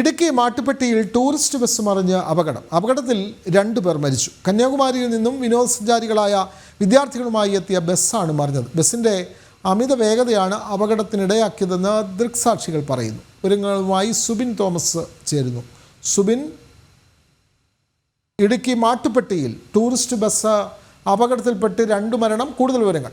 ഇടുക്കി മാട്ടുപ്പെട്ടിയിൽ tourist bus മറിഞ്ഞ് അപകടം. അപകടത്തിൽ രണ്ടു പേർ മരിച്ചു. കന്യാകുമാരിയിൽ നിന്നും വിനോദസഞ്ചാരികളായ വിദ്യാർത്ഥികളുമായി എത്തിയ ബസ്സാണ് മറിഞ്ഞത്. ബസ്സിന്റെ അമിത വേഗതയാണ് അപകടത്തിനിടയാക്കിയതെന്ന് ദൃക്സാക്ഷികൾ പറയുന്നു. വിവരങ്ങളുമായി സുബിൻ തോമസ് ചേരുന്നു. സുബിൻ ഇടുക്കി മാട്ടുപ്പെട്ടിയിൽ ടൂറിസ്റ്റ് ബസ് അപകടത്തിൽപ്പെട്ട് രണ്ടു മരണം. കൂടുതൽ വിവരങ്ങൾ.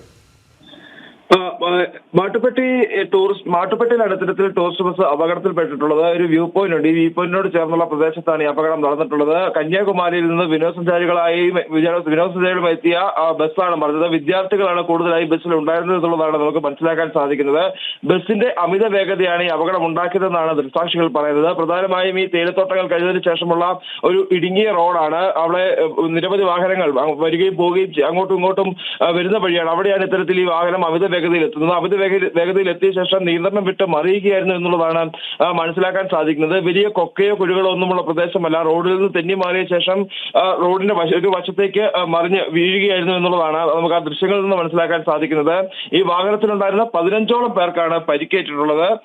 മാട്ടുപ്പെട്ടി ടൂറിസ്റ്റ് മാട്ടുപ്പെട്ടിയിലാണ് ഇത്തരത്തിൽ ടൂറിസ്റ്റ് ബസ് അപകടത്തിൽപ്പെട്ടിട്ടുള്ളത് ഒരു വ്യൂ പോയിന്റ് ഉണ്ട് ഈ വ്യൂ പോയിന്റിനോട് ചേർന്നുള്ള പ്രദേശത്താണ് ഈ അപകടം നടന്നിട്ടുള്ളത്. കന്യാകുമാരിയിൽ നിന്ന് വിനോദസഞ്ചാരികളായി വിനോദ- വിനോദസഞ്ചാരികളുമായി എത്തിയ ബസ്സാണ് മറിഞ്ഞത്. വിദ്യാർത്ഥികളാണ് കൂടുതലായി ബസ്സിൽ ഉണ്ടായിരുന്നത് എന്നുള്ളതാണ് നമുക്ക് മനസ്സിലാക്കാൻ സാധിക്കുന്നത്. ബസ്സിന്റെ അമിത വേഗതയാണ് ഈ അപകടം ഉണ്ടാക്കിയതെന്നാണ് ദൃക്സാക്ഷികൾ പറയുന്നത്. പ്രധാനമായും ഈ തേയിലത്തോട്ടങ്ങൾ കഴിഞ്ഞതിന് ശേഷമുള്ള ഒരു ഇടുങ്ങിയ റോഡാണ്. അവിടെ നിരവധി വാഹനങ്ങൾ വരികയും പോവുകയും അങ്ങോട്ടും ഇങ്ങോട്ടും വരുന്ന വഴിയാണ്. അവിടെയാണ് ഇത്തരത്തിൽ ഈ വാഹനം അമിത വേഗതയിൽ എത്തുന്നത്. അമിത വേഗ- വേഗതയിൽ എത്തിയ ശേഷം നിയന്ത്രണം വിട്ട് മറിയുകയായിരുന്നു എന്നുള്ളതാണ് മനസ്സിലാക്കാൻ സാധിക്കുന്നത്. വലിയ കൊക്കയോ കുഴികളോ ഒന്നുമുള്ള പ്രദേശമല്ല. റോഡിൽ നിന്ന് തെന്നി മാറിയ ശേഷം റോഡിന്റെ ഒരു വശത്തേക്ക് മറിഞ്ഞ് വീഴുകയായിരുന്നു എന്നുള്ളതാണ് നമുക്ക് ആ ദൃശ്യങ്ങളിൽ നിന്ന് മനസ്സിലാക്കാൻ സാധിക്കുന്നത്. ഈ വാഹനത്തിലുണ്ടായിരുന്ന പതിനഞ്ചോളം പേർക്കാണ് പരിക്കേറ്റിട്ടുള്ളത്.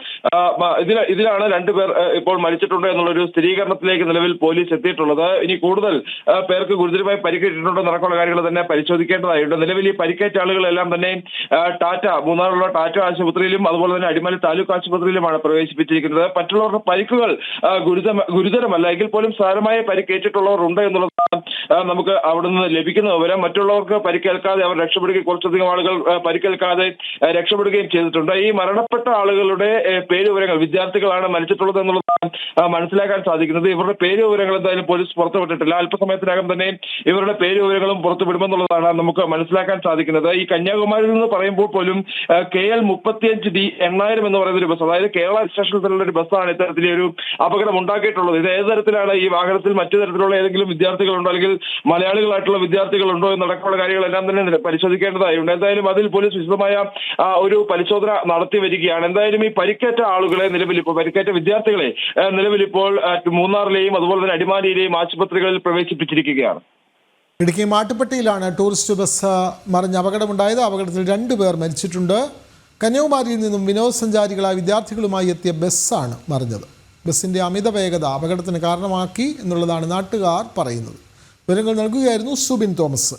ഇതിൽ ഇതിലാണ് രണ്ടുപേർ ഇപ്പോൾ മരിച്ചിട്ടുണ്ട് എന്നുള്ളൊരു സ്ഥിരീകരണത്തിലേക്ക് നിലവിൽ പോലീസ് എത്തിയിട്ടുള്ളത്. ഇനി കൂടുതൽ പേർക്ക് ഗുരുതരമായി പരിക്കേറ്റിട്ടുണ്ടോ നടക്കുള്ള കാര്യങ്ങൾ തന്നെ പരിശോധിക്കേണ്ടതായിട്ടുണ്ട്. നിലവിൽ ഈ പരിക്കേറ്റ ആളുകളെല്ലാം തന്നെ ടാറ്റ ടാറ്റ മൂന്നാറുള്ള ടാറ്റ ആശുപത്രിയിലും അതുപോലെ തന്നെ അടിമാലി താലൂക്ക് ആശുപത്രിയിലുമാണ് പ്രവേശിപ്പിച്ചിരിക്കുന്നത്. മറ്റുള്ളവരുടെ പരിക്കുകൾ ഗുരുത ഗുരുതര ഗുരുതരമല്ല. എങ്കിൽ പോലും സാരമായ പരിക്കേറ്റിട്ടുള്ളവർ ഉണ്ട് എന്നുള്ളത് നമുക്ക് അവിടെ നിന്ന് ലഭിക്കുന്ന വിവരം. മറ്റുള്ളവർക്ക് പരിക്കേൽക്കാതെ അവർ രക്ഷപ്പെടുകയും കുറച്ചധികം ആളുകൾ പരിക്കേൽക്കാതെ രക്ഷപ്പെടുകയും ചെയ്തിട്ടുണ്ട്. ഈ മരണപ്പെട്ട ആളുകളുടെ പേരുവിവരങ്ങൾ പേര് വിവരങ്ങൾ വിദ്യാർത്ഥികളാണ് മരിച്ചിട്ടുള്ളത് എന്നുള്ളതാണ് മനസ്സിലാക്കാൻ സാധിക്കുന്നത്. ഇവരുടെ പേര് വിവരങ്ങൾ എന്തായാലും പോലീസ് പുറത്തുവിട്ടിട്ടില്ല. അല്പസമയത്തിനകം തന്നെ ഇവരുടെ പേര് വിവരങ്ങളും പുറത്തുവിടുമെന്നുള്ളതാണ് നമുക്ക് മനസ്സിലാക്കാൻ സാധിക്കുന്നത്. ഈ കന്യാകുമാരിയിൽ നിന്ന് പറയുമ്പോൾ പോലും കെ എൽ മുപ്പത്തിയഞ്ച് ഡി എണ്ണായിരം എന്ന് പറയുന്ന ഒരു ബസ് അതായത് കേരള സ്റ്റേഷനിൽ തന്നെ ഒരു ബസ്സാണ് ഇത്തരത്തിലെ ഒരു അപകടം ഉണ്ടാക്കിയിട്ടുള്ളത്. ഇത് ഏത് തരത്തിലാണ് ഈ വാഹനത്തിൽ മറ്റു തരത്തിലുള്ള ഏതെങ്കിലും വിദ്യാർത്ഥികളുണ്ടോ അല്ലെങ്കിൽ മലയാളികളായിട്ടുള്ള വിദ്യാർത്ഥികളുണ്ടോ എന്നടക്കമുള്ള കാര്യങ്ങളെല്ലാം തന്നെ പരിശോധിക്കേണ്ടതായുണ്ട് എന്തായാലും അതിൽ പോലീസ് വിശദമായ ഒരു പരിശോധന നടത്തി വരികയാണ്. എന്തായാലും ഈ പരിക്കേറ്റ ആളുകളെ നിലവിൽ ഇപ്പോൾ പരിക്കേറ്റ വിദ്യാർത്ഥികളെ നിലവിൽ ഇപ്പോൾ മൂന്നാറിലെയും അതുപോലെ തന്നെ അടിമാലിയിലെയും ആശുപത്രികളിൽ പ്രവേശിപ്പിച്ചിരിക്കുകയാണ്. ഇടുക്കി മാട്ടുപ്പെട്ടിയിലാണ് ടൂറിസ്റ്റ് ബസ് മറിഞ്ഞ് അപകടമുണ്ടായത്. അപകടത്തിൽ രണ്ടു പേർ മരിച്ചിട്ടുണ്ട്. കന്യാകുമാരിയിൽ നിന്നും വിനോദസഞ്ചാരികളായ വിദ്യാർത്ഥികളുമായി എത്തിയ ബസ്സാണ് മറിഞ്ഞത്. ബസ്സിന്റെ അമിത വേഗത അപകടത്തിന് കാരണമാക്കി എന്നുള്ളതാണ് നാട്ടുകാർ പറയുന്നത്. വിവരങ്ങൾ നൽകുകയായിരുന്നു സുബിൻ തോമസ്.